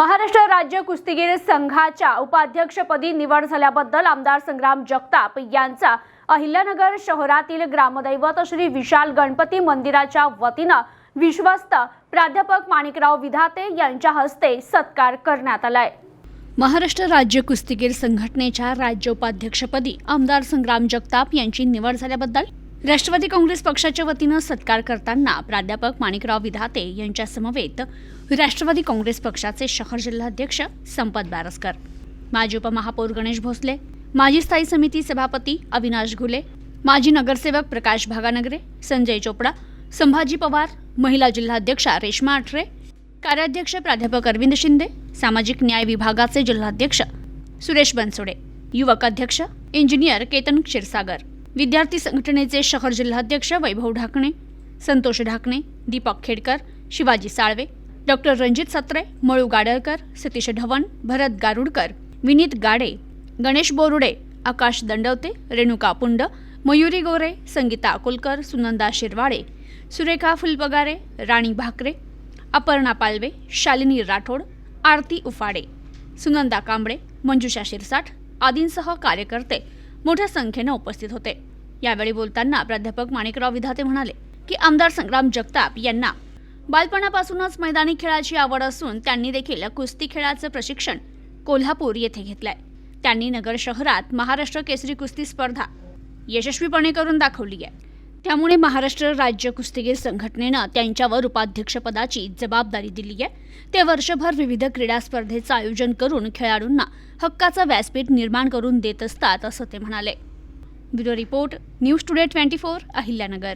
महाराष्ट्र राज्य कुस्तीगीर संघाच्या उपाध्यक्षपदी निवड झाल्याबद्दल आमदार संग्राम जगताप यांचा अहिल्यानगर शहरातील ग्रामदैवत श्री विशाल गणपती मंदिराच्या वतीनं विश्वस्त प्राध्यापक माणिकराव विधाते यांच्या हस्ते सत्कार करण्यात आलाय. महाराष्ट्र राज्य कुस्तीगीर संघटनेच्या राज्य उपाध्यक्षपदी आमदार संग्राम जगताप यांची निवड झाल्याबद्दल राष्ट्रवादी काँग्रेस पक्षाच्या वतीनं सत्कार करताना प्राध्यापक माणिकराव विधाते यांच्या समवेत राष्ट्रवादी काँग्रेस पक्षाचे शहर जिल्हाध्यक्ष संपत बारसकर माजी उपमहापौर गणेश भोसले माजी स्थायी समिती सभापती अविनाश घुले माजी नगरसेवक प्रकाश भागानगरे संजय चोपडा संभाजी पवार महिला जिल्हाध्यक्षा रेश्मा आठरे कार्याध्यक्ष प्राध्यापक अरविंद शिंदे सामाजिक न्याय विभागाचे जिल्हाध्यक्ष सुरेश बनसोडे युवक अध्यक्ष इंजिनियर केतन क्षीरसागर विद्यार्थी संघटनेचे शहर जिल्हाध्यक्ष वैभव ढाकणे संतोष ढाकणे दीपक खेडकर शिवाजी साळवे डॉक्टर रणजित सत्रे मळू गाडळकर सतीश ढवण भरत गारुडकर विनीत गाडे गणेश बोरुडे आकाश दंडवते रेणुका पुंड मयुरी गोरे संगीता अकोलकर सुनंदा शिरवाडे सुरेखा फुलपगारे राणी भाकरे अपर्णा पालवे शालिनी राठोड आरती उफाडे सुनंदा कांबळे मंजुषा शिरसाठ आदींसह कार्यकर्ते मोठ्या संख्येनं उपस्थित होते. यावेळी बोलताना प्राध्यापक माणिकराव विधाते म्हणाले की आमदार संग्राम जगताप यांना बालपणापासूनच मैदानी खेळाची आवड असून त्यांनी देखील कुस्ती खेळाचं प्रशिक्षण कोल्हापूर येथे घेतलंय. त्यांनी नगर शहरात महाराष्ट्र केसरी कुस्ती स्पर्धा यशस्वीपणे करून दाखवली आहे. त्यामुळे महाराष्ट्र राज्य कुस्तीगीर संघटनेनं त्यांच्यावर उपाध्यक्षपदाची जबाबदारी दिली आहे. ते वर्षभर विविध क्रीडा स्पर्धेचं आयोजन करून खेळाडूंना हक्काचं व्यासपीठ निर्माण करून देत असतात असं ते म्हणाले. Bureau report news today twenty four Ahilyanagar.